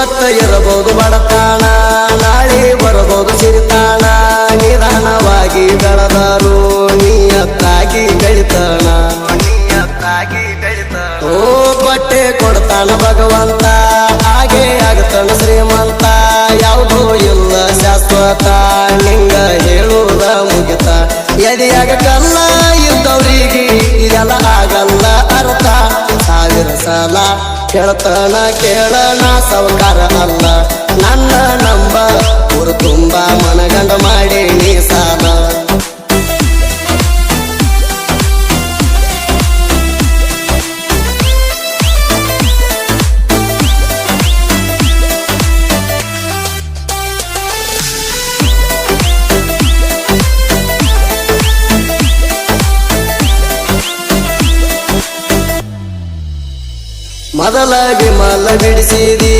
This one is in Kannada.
ಇವತ್ತ ಇರಬಹುದು ಬಡತಾಣ. ನಾಳೆ ಬರಬಹುದು ಸಿರಿತಾಣ. ನಿಧಾನವಾಗಿ ಬೆಳೆದರು ನೀಯತ್ತಾಗಿ ಬೆಳಿತಾಣ. ಓ ಬಟ್ಟೆ ಕೊಡ್ತಾನ ಭಗವಂತ. ಹಾಗೆ ಆಗತಾನ ಶ್ರೀಮಂತ. ಯಾವುದೂ ಇಲ್ಲ ಶಾಶ್ವತ. ನಿಂಗ ಹೇಳುವುದ ಮುಗಿತ. ಎದೆಯಾಗ ಕಲ್ಲ ಇದ್ದವ್ರಿಗೆ ಇದೆಲ್ಲ ಆಗಲ್ಲ ಅರ್ಥ. ಸಾವಿರ ಸಲ ಕೇಳ್ತಾನ ಕೇಳಣ ಸವಕಾರ ಅಲ್ಲ. ನನ್ನ ಮೊದಲ ವಿಮಲ ಬಿಡಿಸಿದಿ